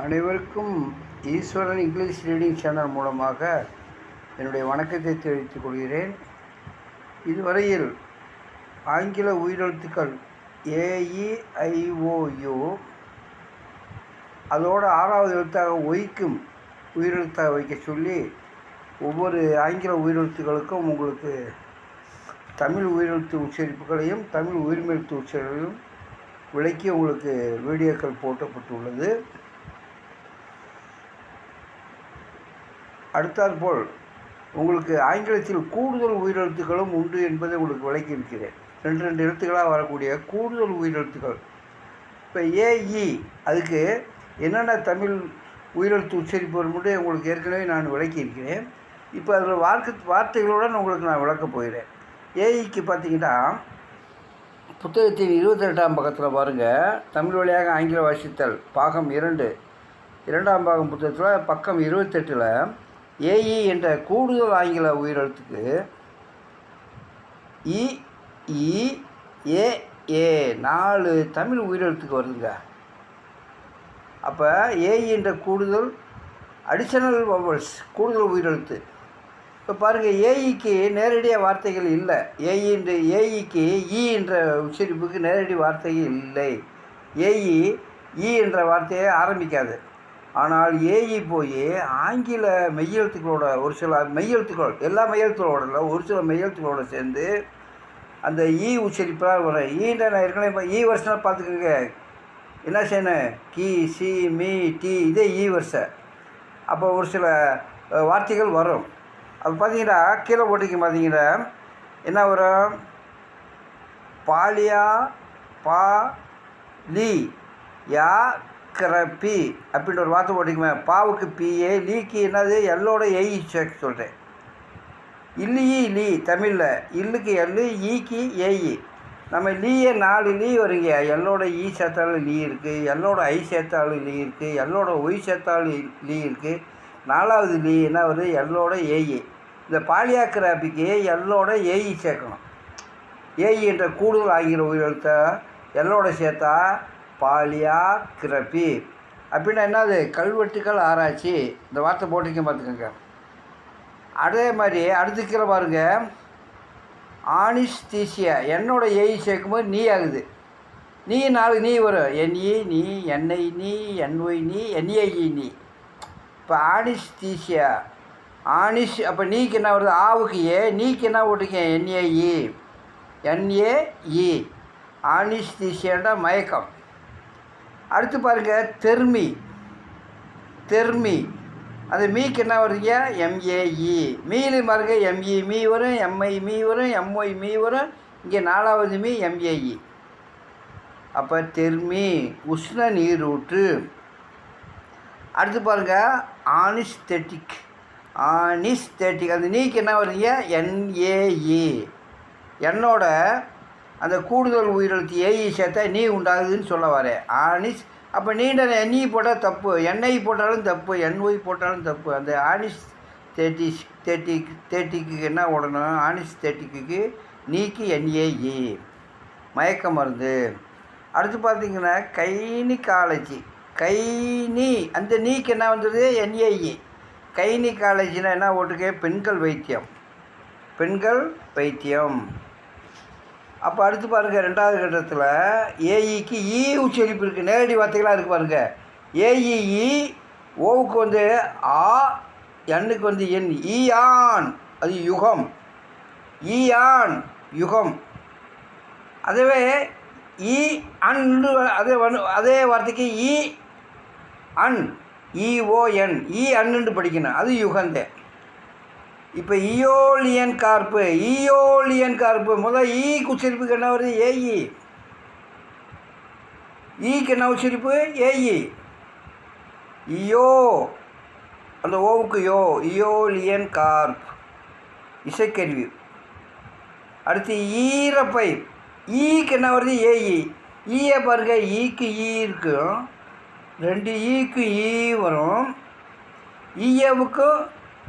அனைவருக்கும் ஈஸ்வரன் English reading channel மூலமாக என்னுடைய வணக்கத்தை தெரிவித்துக் கொள்கிறேன். இதுவரையில் ஆங்கில உயிரெழுத்துக்கள் ஏஇஐஓயு அதோடு ஆறாவது எழுத்தாக ஒய்க்கும் உயிரெழுத்தாக வைக்க சொல்லி ஒவ்வொரு ஆங்கில உயிரெழுத்துக்களுக்கும் உங்களுக்கு தமிழ் உயிரெழுத்து உச்சரிப்புகளையும் தமிழ் உயிர்மெழுத்து உச்சரிப்புகளையும் விளக்கி உங்களுக்கு வீடியோக்கள் போட்டப்பட்டுள்ளது. அடுத்தாற்போல் உங்களுக்கு ஆங்கிலத்தில் கூடுதல் உயிரெழுத்துக்களும் உண்டு என்பதை உங்களுக்கு விளக்கி இருக்கிறேன் ரெண்டு ரெண்டு எழுத்துக்களாக வரக்கூடிய கூடுதல் உயிரெழுத்துக்கள். இப்போ ஏஇ அதுக்கு என்னென்ன தமிழ் உயிரெழுத்து உச்சரிப்பு வரும்போது உங்களுக்கு ஏற்கனவே நான் விளக்கி இருக்கிறேன் இப்போ அதில் வார்த்தை வார்த்தைகளுடன் உங்களுக்கு நான் விளக்கப் போகிறேன். ஏஇக்கு பார்த்தீங்கன்னா புத்தகத்தின் இருபத்தெட்டாம் பக்கத்தில் பாருங்கள் தமிழ் வழியாக ஆங்கில வாசித்தல் பாகம் இரண்டு. இரண்டாம் பாகம் புத்தகத்தில் பக்கம் இருபத்தெட்டில் ஏஇ என்ற கூடுதல் ஆங்கில உயிரெழுத்துக்கு இ இ ஏ ஏ நாலு தமிழ் உயிரெழுத்துக்கு வருதுங்க. அப்போ ஏஇ என்ற கூடுதல் அடிஷனல் வவல்ஸ் கூடுதல் உயிரெழுத்து. இப்போ பாருங்கள் ஏஇக்கு நேரடியாக வார்த்தைகள் இல்லை. ஏஇ என்ற ஏஇக்கு இ என்ற உச்சரிப்புக்கு நேரடி வார்த்தைகள் இல்லை. ஏஇ இ என்ற வார்த்தையை ஆரம்பிக்காது. ஆனால் ஏஇ போய் ஆங்கில மெய்யெழுத்துக்களோட ஒரு சில மெய்யெழுத்துக்கள் எல்லா மெய்யெழுத்துக்களோட இல்லை ஒரு சில மெய்யெழுத்துக்களோட சேர்ந்து அந்த e ஈ உச்சரிப்பாக வரும். E ஈன்ற நான் ஏற்கனவே இப்போ ஈ வருஷம் பார்த்துக்கோங்க. என்ன செய்யணும்? கி சி மீ டி இதே ஈ வருஷம் அப்போ ஒரு சில வார்த்தைகள் வரும். அப்போ பார்த்தீங்கன்னா கீழே போட்டிக்கு பார்த்தீங்கன்னா என்ன வரும்? பாலியா பா லீ யா பி அப்படின்ற ஒரு வார்த்தை போட்டிக்குமே பாவுக்கு பிஏ லீக்கு என்னது? எல்லோட எய் சேர்க்க சொல்கிறேன் இல்லியி லீ தமிழில். இல்லுக்கு எல்லு ஈக்கு ஏஇ நம்ம லீயே நாலு லீ வருங்க. எல்லோட ஈ e சேர்த்தாலும் லீ இருக்குது எல்லோட ஐ சேர்த்தாலும் லீ இருக்குது எல்லோட ஒய் சேர்த்தாலும் லீ இருக்குது நாலாவது லீ என்ன வருது? எல்லோட ஏஇ இந்த பாலியாக்கிராபிக்கு எல்லோட ஏஇ சேர்க்கணும். ஏஇ என்ற கூடுதல் ஆங்கில உயிரெழுத்தை? எல்லோட சேர்த்தா பாலியாகிரபி. அப்படின்னா என்னது? கல்வெட்டுக்கள் ஆராய்ச்சி. இந்த வார்த்தை போட்டிருக்க பார்த்துக்கோங்க. அதே மாதிரி அடுத்துக்கிற பாருங்க. ஆனிஸ்தீசியா. என்னோட ஏஇ சேர்க்கும்போது நீ ஆகுது. நீ நாலு நீ வரும் என்இ நீ என்ஐ நீ என்ஒய் நீ என்ஏஇ நீ. இப்போ ஆனிஸ்தீசியா. ஆனிஷ் அப்போ நீக்கு என்ன வருது? ஆவுக்கு ஏ நீக்கு என்ன போட்டிருக்கேன்? என்ஏஇ என்ஏஇ ஆனிஸ்தீசியாண்டா மயக்கம். அடுத்து பாருங்கள் தெர்மி. தெர்மி. அந்த மீக்கு என்ன வருதுங்க? எம்ஏஇ மீலு பாருங்க எம்இ மீ வரும் எம்ஐ மீ வரும் எம்ஒய் மீ வரும். இங்கே நாலாவது மீ எம்ஏஇ அப்போ தெர்மி உஷ்ண நீரூற்று. அடுத்து பாருங்கள் ஆனிஸ்தெட்டிக் ஆனிஸ்தெட்டிக் அந்த நீக்கு என்ன வருதுங்க? என்ஏஇ என்னோட அந்த கூடுதல் உயிரெழுத்து ஏஇ சேர்த்தா நீ உண்டாகுதுன்னு சொல்ல வரேன் ஆனிஸ் அப்போ நீண்ட எண்ணி போட்டால் தப்பு. எண்ணெய் போட்டாலும் தப்பு என்ஒய் போட்டாலும் தப்பு. அந்த ஆனிஸ் தேர்ட்டி தேர்ட்டி தேர்ட்டிக்கு என்ன ஓடணும்? ஆனிஸ் தேர்ட்டிக்கு நீக்கு என்ஏஇ மயக்க மருந்து. அடுத்து பார்த்தீங்கன்னா கைனிகாலஜி. கைனி அந்த நீக்கு என்ன வந்துடுது என்ஏஇ கைனிகாலஜினா என்ன ஓட்டுக்க பெண்கள் வைத்தியம். பெண்கள் வைத்தியம். அப்போ அடுத்து பாருங்கள் ரெண்டாவது கட்டத்தில் ஏஇக்கு ஈ e உச்சரிப்பு இருக்குது நேரடி வார்த்தைகளாக இருக்குது பாருங்கள் ஏஇஇ ஓவுக்கு வந்து ஆ எண்ணுக்கு வந்து என் ஈயான் அது யுகம். ஈயான் யுகம். அதுவே ஈ அன்னு அதே வந்து அதே வார்த்தைக்கு ஈ அன் இஓஎன் ஈ அன்னுன்னு படிக்கணும். அது யுகந்தே. இப்போ இயோலியன் கார்ப்பு ஈயோலியன் கார்ப்பு. முதல் ஈ உச்சரிப்புக்கு என்ன வருது ஏஇ ஈக்கு என்ன உச்சரிப்பு? ஏஇ இயோ அந்த ஓவுக்கு யோ. இயோலியன் கார்ப். இசைக்கருவி. அடுத்து ஈரப்பை. ஈக்கு என்ன வருது? ஏஇ ஈயை பாருங்க ஈக்கு ஈ இருக்கும் ரெண்டு ஈக்கு ஈ வரும். ஈயவுக்கும்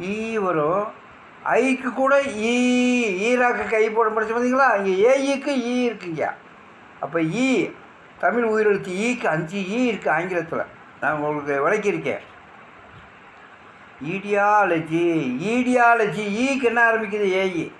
ஈ வரும். ஐக்கு கூட e, e ஈ ஈராக்கு கை போட படிச்சு பார்த்தீங்களா? இங்கே ஏஇக்கு ஈ e இருக்குங்க. அப்போ ஈ தமிழ் உயிரெழுத்து ஈக்கு அஞ்சு ஈ இருக்குது ஆங்கிலத்தில். நான் உங்களுக்கு விளக்கியிருக்கேன். ஈடியாலஜி ஈடியாலஜி ஈக்கு என்ன ஆரம்பிக்குது? ஏஇ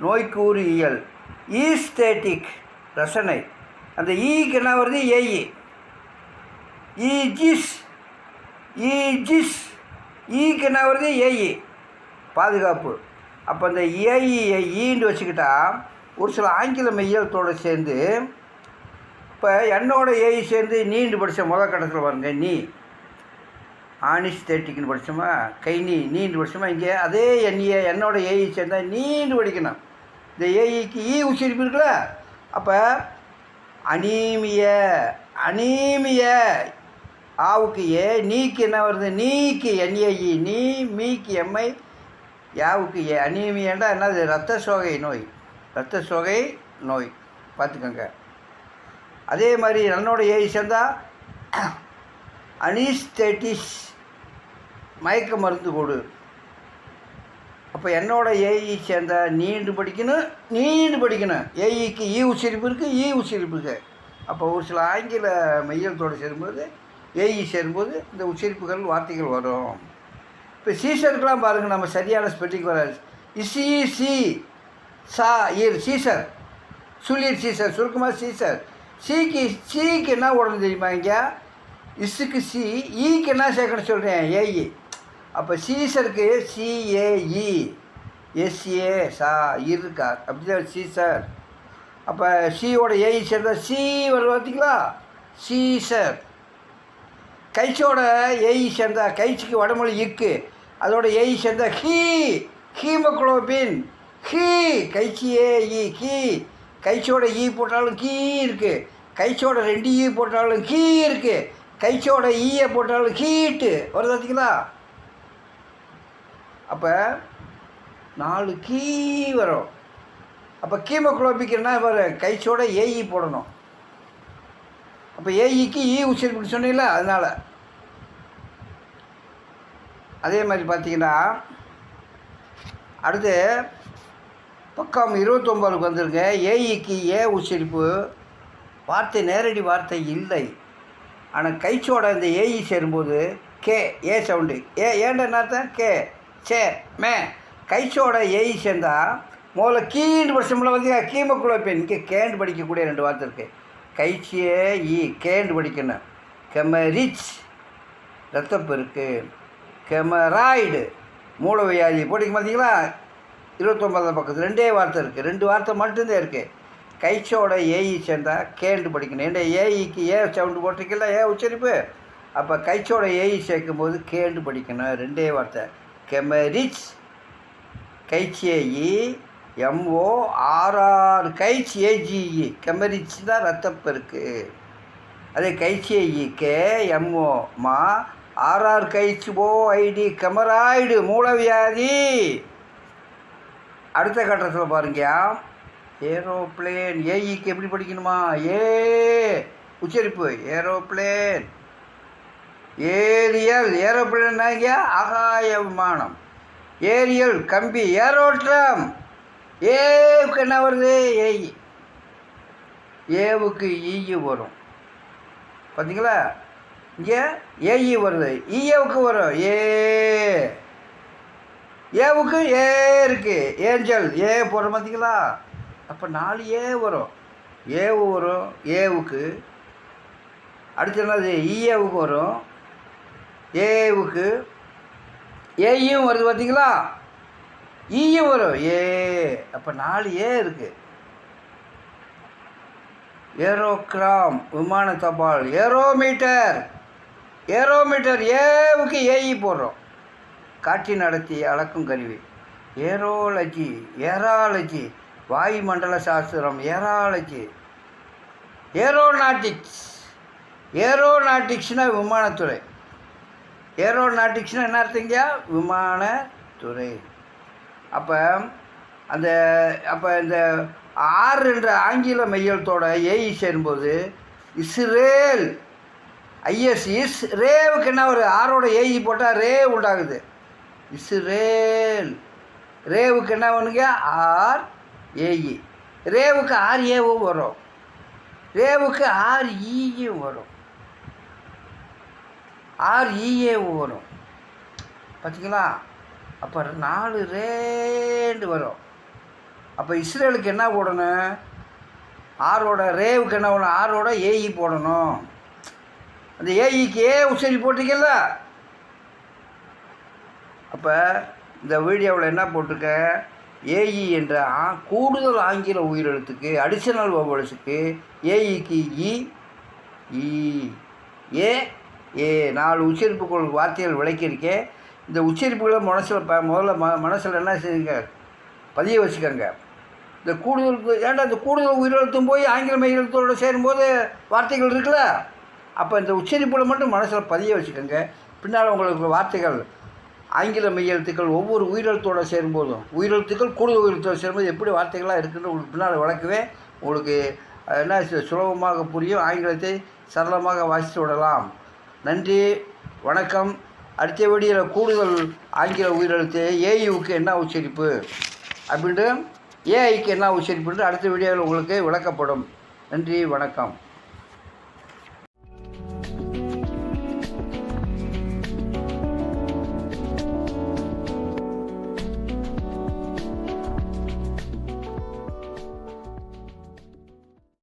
நோய்க்கூறியல் ஈஸ்தேட்டிக் ரசனை. அந்த ஈக்கு என்ன வருது? ஏஇ ஈஜிஸ் ஈஜிஸ் E ஈக்கு என்ன வருது? ஏஇ பாதுகாப்பு. அப்போ இந்த ஏஇயை ஈன்னு வச்சுக்கிட்டா ஒரு சில ஆங்கில மெய்யலத்தோடு சேர்ந்து இப்போ என்னோட ஏஇ சேர்ந்து நீண்டு படித்த முதல் கட்டத்தில் பாருங்க நீ. ஆனிஸ்தேட்டிக்னு படித்தோமா கை நீ. நீண்டு படித்தோமா இங்கே அதே எண்ணியை என்னோட ஏஇ சேர்ந்தால் நீண்டு படிக்கணும். இந்த ஏஇக்கு ஈ உச்சரிப்பு இருக்குல்ல? அப்போ அனீமிய அனீமிய ஆவுக்கு ஏ நீக்கு என்ன வருது? நீக்கு என்ஏஇ நீ மீக்கு எம்ஐ யாவுக்கு ஏ அனீமியண்டா என்னது? ரத்த சோகை நோய். ரத்த சோகை நோய். பார்த்துக்கோங்க. அதே மாதிரி என்னோட ஏஐ சேர்ந்தா அனிஸ்தெட்டிஸ். மயக்க மருந்து கொடு. அப்போ என்னோட ஏஇ சேர்ந்தா நீண்டு படிக்கணும் நீண்டு படிக்கணும். ஏஇக்கு ஈ உச்சரிப்பு இருக்குது ஈ உச்சரிப்பு இருக்குது அப்போ ஒரு சில ஆங்கில மையத்தோடு சேரும்போது ஏஇ சேரும்போது இந்த உச்சரிப்புகள் வார்த்தைகள் வரும். இப்போ சீசருக்கெலாம் பாருங்கள் நம்ம சரியான ஸ்பெல்லிங் வராது. இசி சி சா இர் சீசர் சுள்ளீர் சீசர் சுருக்கமாக சீசர் சீக்கு சீக்கு என்ன உடம்பு தெரியுமா இங்கே? இசுக்கு சி ஈக்கு என்ன சேர்க்கணும் சொல்கிறேன் ஏஇ அப்போ சீசருக்கு சிஏஇ எஸ்ஏ சா இருக்கா? அப்படி தான் சீசர் அப்போ சியோட ஏஇ சேர்ந்தால் சி வருது பார்த்தீங்களா சீசர் கைச்சோட ஏஇ சேர்ந்தா கைச்சிக்கு வடமொழி இக்கு. அதோட ஏஇ சேர்ந்தா ஹீ ஹீமக்ளோபின் ஹீ கைச்சி ஏஇ கீ கைச்சோட ஈ போட்டாலும் கீ இருக்குது கைச்சோட ரெண்டு ஈ போட்டாலும் கீ இருக்குது கைச்சோட ஈயை போட்டாலும் ஹீட்டு. வருது பார்த்தீங்களா? அப்போ நாலு கீ வரும். அப்போ கீமோக்ளோபிக் என்ன வரும் கைச்சோட ஏஇ போடணும். அப்போ ஏஇக்கு ஈ உச்சரிப்பு சொன்னீங்களா அதனால். அதே மாதிரி பார்த்தீங்கன்னா அடுத்து பக்கம் இருபத்தொம்பதுக்கு வந்திருக்க ஏஇக்கு ஏ உச்சரிப்பு. வார்த்தை நேரடி வார்த்தை இல்லை. ஆனால் கைச்சோட இந்த ஏஇ சேரும்போது கே ஏ சவுண்டு. ஏ ஏண்ட என்ன அர்த்தம்? கே சே மே. கைச்சோட ஏஇ சேர்ந்தால் முதல்ல கீண்டு படிச்சோம்ல வந்து கீமக்குழப்பேன் இங்கே கேண்டு படிக்கக்கூடிய ரெண்டு வார்த்தை இருக்குது கைச்சியே ஈ கேண்டு படிக்கணும். கெமரிச். ரத்தப்பெருக்கு கெமராய்டு. மூலவியாதி போட்டிங்க பார்த்தீங்களா இருபத்தொம்பதாம் பக்கத்தில் ரெண்டே வார்த்தை இருக்குது ரெண்டு வார்த்தை மட்டும்தான் இருக்குது கைச்சோட ஏஇ சேர்ந்தால் கேண்டு படிக்கணும். ஏன்னா ஏஇக்கு ஏ சவுண்டு போட்டிருக்கல ஏ உச்சரிப்பு. அப்போ கைச்சோட ஏஇ சேர்க்கும்போது கேண்டு படிக்கணும். ரெண்டே வார்த்தை. கெமரிச் கைச்சேஇ எம்ஓ ஆர்ஆர் கைச் ஏஜிஇ கெமரிச் தான் ரத்தப்பெருக்கு. அதே கைச்சேஇ கே எம்ஓ மா ஆர்ஆர் கைச் ஓ ஐடி. கெமராய்டு மூலவியாதி. அடுத்த கட்டத்தில் பாருங்கயா ஏரோப்ளேன். ஏஇக்கு எப்படி படிக்கணுமா? ஏ உச்சரிப்பு. ஏரோப்ளேன். ஏரியல். ஏரோப்ளேன்னாங்க ஆகாய விமானம். ஏரியல். கம்பி. ஏரோட்டம் ஏவுக்கு என்ன வருது? ஏஇ ஏவுக்கு ஈயு e வரும். பார்த்தீங்களா இங்கே ஏஇ e வருது. E, ஈயவுக்கு வரும். ஏ ஏவுக்கு ஏ இருக்கு. ஏஞ்சல் ஏ போடுற பார்த்தீங்களா அப்போ நாலு ஏ வரும். ஏவு வரும். ஏவுக்கு அடுத்து என்னது? E, ஈஏவுக்கு வரும். ஏவுக்கு ஏயும் வருது பார்த்தீங்களா ஈயும் வரும். ஏ அப்போ நாலு ஏ இருக்குது ஏரோக்ராம் விமான தபால். ஏரோமீட்டர் ஏரோமீட்டர் ஏவுக்கு ஏஇ போடுறோம். காட்சி நடத்தி அளக்கும் கருவி. ஏரோலஜி ஏராலஜி வாயுமண்டல சாஸ்திரம் ஏராலஜி. ஏரோநாட்டிக்ஸ். ஏரோநாட்டிக்ஸ்னால் விமானத்துறை. ஏரோநாட்டிக்ஸ்னால் என்ன அர்த்தங்கய்யா விமானத்துறை. அப்போ அந்த அப்போ இந்த ஆறு என்ற ஆங்கில மையத்தோட ஏஇ சேரும்போது இஸ்ரேல் ஐஎஸ் இஸ் ரேவுக்கு என்ன ஒரு ஆரோட ஏஇ போட்டால் ரே உண்டாகுது. இஸ்ரேல் ரேவுக்கு என்ன ஒன்றுங்க ஆர் ஏஇ ரேவுக்கு ஆர் ஏவும் வரும். ரேவுக்கு ஆர் ஈயும் வரும். ஆர்இஏ வரும். பார்த்தீங்களா அப்போ நாலு ரேண்டு வரும். அப்போ இஸ்ரேலுக்கு என்ன போடணும்? ஆரோட ரேவுக்கு என்ன போடணும்? ஆரோட ஏஇ போடணும். அந்த ஏஇக்கு ஏ உச்சரி போட்டிருக்கல அப்போ இந்த வீடியோவில் என்ன போட்டிருக்க? ஏஇ என்ற ஆ- கூடுதல் ஆங்கில உயிரெழுத்துக்கு அடிஷனல் வவல்ஸுக்கு ஏஇக்கு இ ஏ ஏ நாலு உச்சரிப்புகள் வார்த்தைகள் விளக்கியிருக்கேன் இந்த உச்சரிப்புகளை மனசில் ப முதல்ல ம மனசில் என்ன செய்யுங்க? பதிய வச்சுக்கோங்க. இந்த கூடுதல் ஏன்டா இந்த கூடுதல் உயிரெழுத்தும் போய் ஆங்கில மெய்யெழுத்தோடு சேரும்போது வார்த்தைகள் இருக்குல்ல? அப்போ இந்த உச்சரிப்புகளை மட்டும் மனசில் பதிய வச்சுக்கோங்க. பின்னால் உங்களுக்கு வார்த்தைகள் ஆங்கில மெய்யெழுத்துக்கள் ஒவ்வொரு உயிரெழுத்தோடு சேரும்போதும் உயிரெழுத்துக்கள் கூடுதல் உயிரெழுத்தோடு சேரும்போது எப்படி வார்த்தைகளாக இருக்குன்னு உங்களுக்கு பின்னால் விளக்குவேன். உங்களுக்கு என்ன சுலபமாக புரியும். ஆங்கிலத்தை சரளமாக வாசித்து விடலாம். நன்றி வணக்கம். அடுத்த வீடியோவில் கூடுதல் ஆங்கில உயிரெழுத்து ஏயுவுக்கு என்ன உச்சரிப்பு அப்படின்ட்டு ஏஐக்கு என்ன உச்சரிப்புன்ட்டு அடுத்த வீடியோவில் உங்களுக்கு விளக்கப்படும். நன்றி வணக்கம்.